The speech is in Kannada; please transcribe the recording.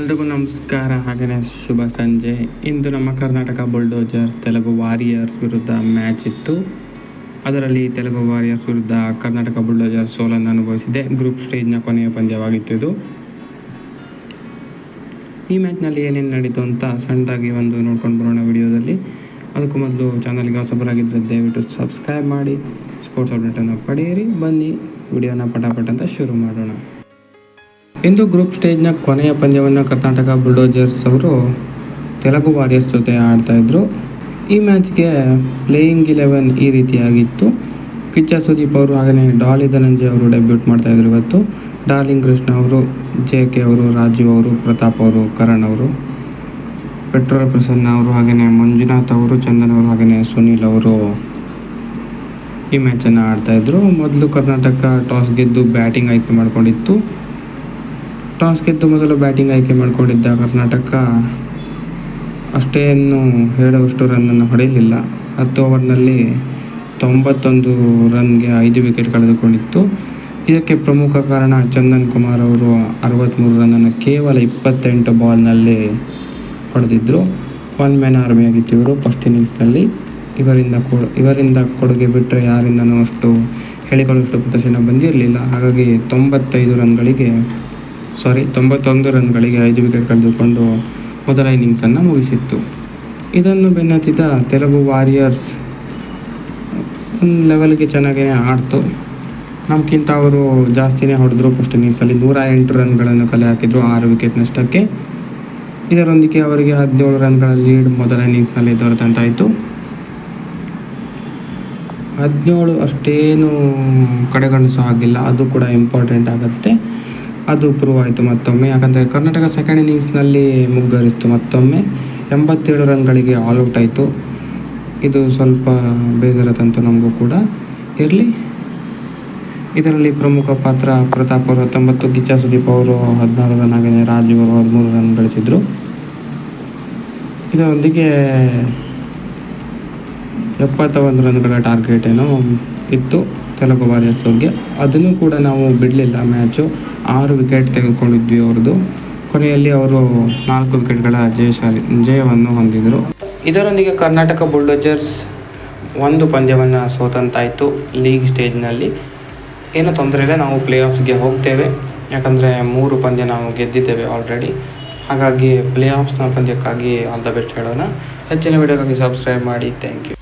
ಎಲ್ರಿಗೂ ನಮಸ್ಕಾರ ಹಾಗೆಯೇ ಶುಭ ಸಂಜೆ. ಇಂದು ನಮ್ಮ ಕರ್ನಾಟಕ ಬುಲ್ಡೋಜರ್ಸ್ ತೆಲುಗು ವಾರಿಯರ್ಸ್ ವಿರುದ್ಧ ಮ್ಯಾಚ್ ಇತ್ತು. ಅದರಲ್ಲಿ ತೆಲುಗು ವಾರಿಯರ್ಸ್ ವಿರುದ್ಧ ಕರ್ನಾಟಕ ಬುಲ್ಡೋಜರ್ಸ್ ಸೋಲನ್ನು ಅನುಭವಿಸಿದೆ. ಗ್ರೂಪ್ ಸ್ಟೇಜ್ನ ಕೊನೆಯ ಪಂದ್ಯವಾಗಿತ್ತು ಇದು. ಈ ಮ್ಯಾಚ್ನಲ್ಲಿ ಏನೇನು ನಡೀತು ಅಂತ ಸಣ್ಣದಾಗಿ ಒಂದು ನೋಡ್ಕೊಂಡು ಬರೋಣ ವಿಡಿಯೋದಲ್ಲಿ. ಅದಕ್ಕೂ ಮೊದಲು ಚಾನಲ್ಗೆ ಹೊಸಬರಾಗಿದ್ದರೆ ದಯವಿಟ್ಟು ಸಬ್ಸ್ಕ್ರೈಬ್ ಮಾಡಿ ಸ್ಪೋರ್ಟ್ಸ್ ಅಪ್ಡೇಟನ್ನು ಪಡೆಯಿರಿ. ಬನ್ನಿ, ವಿಡಿಯೋನ ಪಟಾಪಟ್ ಅಂತ ಶುರು ಮಾಡೋಣ. ಇಂದು ಗ್ರೂಪ್ ಸ್ಟೇಜ್ನ ಕೊನೆಯ ಪಂದ್ಯವನ್ನು ಕರ್ನಾಟಕ ಬುಲ್ಡೋಜರ್ಸ್ ಅವರು ತೆಲುಗು ವಾರಿಯರ್ಸ್ ಜೊತೆ ಆಡ್ತಾಯಿದ್ರು ಈ ಮ್ಯಾಚ್ಗೆ ಪ್ಲೇಯಿಂಗ್ ಇಲೆವೆನ್ ಈ ರೀತಿಯಾಗಿತ್ತು. ಕಿಚ್ಚ ಸುದೀಪ್ ಅವರು ಹಾಗೆಯೇ ಡಾಲಿ ಧನಂಜಯ ಅವರು ಡೆಬ್ಯೂಟ್ ಮಾಡ್ತಾಯಿದ್ರು ಇವತ್ತು. ಡಾರ್ಲಿಂಗ್ ಕೃಷ್ಣ ಅವರು, ಜೆ ಕೆ ಅವರು, ರಾಜೀವ್ ಅವರು, ಪ್ರತಾಪ್ ಅವರು, ಕರಣ್ ಅವರು, ಪೆಟ್ರೋಲ್ ಪ್ರಸನ್ನ ಅವರು ಹಾಗೆಯೇ ಮಂಜುನಾಥ್ ಅವರು, ಚಂದನ್ ಅವರು ಹಾಗೆಯೇ ಸುನೀಲ್ ಅವರು ಈ ಮ್ಯಾಚನ್ನು ಆಡ್ತಾಯಿದ್ರು ಮೊದಲು ಕರ್ನಾಟಕ ಟಾಸ್ ಗೆದ್ದು ಬ್ಯಾಟಿಂಗ್ ಆಯ್ಕೆ ಮಾಡ್ಕೊಂಡಿತ್ತು. ಟಾಸ್ ಗೆದ್ದು ಮೊದಲು ಬ್ಯಾಟಿಂಗ್ ಆಯ್ಕೆ ಮಾಡಿಕೊಂಡಿದ್ದ ಕರ್ನಾಟಕ ಅಷ್ಟೇನು ಹೇಳುವಷ್ಟು ರನ್ನನ್ನು ಹೊಡೆಯಲಿಲ್ಲ. ಹತ್ತು ಓವರ್ನಲ್ಲಿ ತೊಂಬತ್ತೊಂದು ರನ್ಗೆ ಐದು ವಿಕೆಟ್ ಕಳೆದುಕೊಂಡಿತ್ತು. ಇದಕ್ಕೆ ಪ್ರಮುಖ ಕಾರಣ ಚಂದನ್ ಕುಮಾರ್ ಅವರು ಅರವತ್ತ್ಮೂರು ರನ್ನನ್ನು ಕೇವಲ ಇಪ್ಪತ್ತೆಂಟು ಬಾಲ್ನಲ್ಲಿ ಹೊಡೆದಿದ್ದರು ಒನ್ ಮ್ಯಾನ್ ಆರ್ಮಿ ಆಗಿತ್ತು ಇವರು ಫಸ್ಟ್ ಇನ್ನಿಂಗ್ಸ್ನಲ್ಲಿ. ಇವರಿಂದ ಕೊ ಇವರಿಂದ ಕೊಡುಗೆ ಬಿಟ್ಟರೆ ಯಾರಿಂದನೂ ಅಷ್ಟು ಹೇಳಿಕೊಳ್ಳುವಷ್ಟು ಪ್ರದರ್ಶನ ಬಂದಿರಲಿಲ್ಲ. ಹಾಗಾಗಿ ತೊಂಬತ್ತೈದು ರನ್ಗಳಿಗೆ ಸಾರಿ, ತೊಂಬತ್ತೊಂದು ರನ್ಗಳಿಗೆ ಐದು ವಿಕೆಟ್ ಕಳೆದುಕೊಂಡು ಮೊದಲ ಇನ್ನಿಂಗ್ಸನ್ನು ಮುಗಿಸಿತ್ತು. ಇದನ್ನು ಬೆನ್ನತ್ತಿದ ತೆಲುಗು ವಾರಿಯರ್ಸ್ ಒಂದು ಲೆವೆಲ್ಗೆ ಚೆನ್ನಾಗೇ ಆಡ್ತು. ನಮಗಿಂತ ಅವರು ಜಾಸ್ತಿನೇ ಹೊಡೆದ್ರು ಫಸ್ಟ್ ಇನ್ನಿಂಗ್ಸಲ್ಲಿ ನೂರ ಎಂಟು ರನ್ಗಳನ್ನು ಕಲೆ ಹಾಕಿದ್ರು, ಆರು ವಿಕೆಟ್ ನಷ್ಟಕ್ಕೆ. ಇದರೊಂದಿಗೆ ಅವರಿಗೆ ಹದಿನೇಳು ರನ್ಗಳ ಲೀಡ್ ಮೊದಲ ಇನ್ನಿಂಗ್ಸ್ನಲ್ಲಿ ದೊರೆತಂತಾಯಿತು. ಹದಿನೇಳು ಅಷ್ಟೇನು ಕಡೆಗಣಿಸೋ ಹಾಗಿಲ್ಲ. ಅದು ಕೂಡ ಇಂಪಾರ್ಟೆಂಟ್ ಆಗುತ್ತೆ. ಅದು ಪ್ರೂವ್ ಆಯಿತು ಮತ್ತೊಮ್ಮೆ. ಯಾಕಂದರೆ ಕರ್ನಾಟಕ ಸೆಕೆಂಡ್ ಇನ್ನಿಂಗ್ಸ್ನಲ್ಲಿ ಮುಗ್ಗರಿಸ್ತು ಮತ್ತೊಮ್ಮೆ. ಎಂಬತ್ತೇಳು ರನ್ಗಳಿಗೆ ಆಲ್ಔಟ್ ಆಯಿತು. ಇದು ಸ್ವಲ್ಪ ಬೇಜಾರ ತಂತು ನಮಗೂ ಕೂಡ. ಇರಲಿ. ಇದರಲ್ಲಿ ಪ್ರಮುಖ ಪಾತ್ರ ಪ್ರತಾಪ್ ಅವರು ಹತ್ತೊಂಬತ್ತು, ಗಿಚ್ಚಾ ಸುದೀಪ್ ಅವರು ಹದಿನಾರು ರನ್ ಆಗಿದೆ ರಾಜು ಅವರು ಹದಿಮೂರು ರನ್ ಗಳಿಸಿದರು. ಇದರೊಂದಿಗೆ ಎಪ್ಪತ್ತ ಒಂದು ರನ್ಗಳ ಟಾರ್ಗೆಟ್ ಏನೋ ಇತ್ತು. ತೆಲುಗು ವಾರಿಯರ್ಸ್ ಅವ್ರಿಗೆ ಅದನ್ನು ಕೂಡ ನಾವು ಬಿಡಲಿಲ್ಲ ಮ್ಯಾಚು. ಆರು ವಿಕೆಟ್ ತೆಗೆದುಕೊಂಡಿದ್ವಿ ಅವ್ರದ್ದು. ಕೊನೆಯಲ್ಲಿ ಅವರು ನಾಲ್ಕು ವಿಕೆಟ್ಗಳ ಜಯಶಾಲಿ, ಜಯವನ್ನು ಹೊಂದಿದರು. ಇದರೊಂದಿಗೆ ಕರ್ನಾಟಕ ಬುಲ್ಡೋಜರ್ಸ್ ಒಂದು ಪಂದ್ಯವನ್ನು ಸೋತಂತಾಯಿತು ಲೀಗ್ ಸ್ಟೇಜ್ನಲ್ಲಿ. ಏನೂ ತೊಂದರೆ ಇಲ್ಲ, ನಾವು ಪ್ಲೇ ಆಫ್ಸ್ಗೆ ಹೋಗ್ತೇವೆ. ಯಾಕಂದರೆ ಮೂರು ಪಂದ್ಯ ನಾವು ಗೆದ್ದಿದ್ದೇವೆ ಆಲ್ರೆಡಿ ಹಾಗಾಗಿ ಪ್ಲೇ ಆಫ್ಸ್ನ ಪಂದ್ಯಕ್ಕಾಗಿ ಆಲ್ ದ ಬೆಸ್ಟ್ ಹೇಳೋಣ. ಹೆಚ್ಚಿನ ವಿಡಿಯೋಗಾಗಿ ಸಬ್ಸ್ಕ್ರೈಬ್ ಮಾಡಿ ಥ್ಯಾಂಕ್ ಯು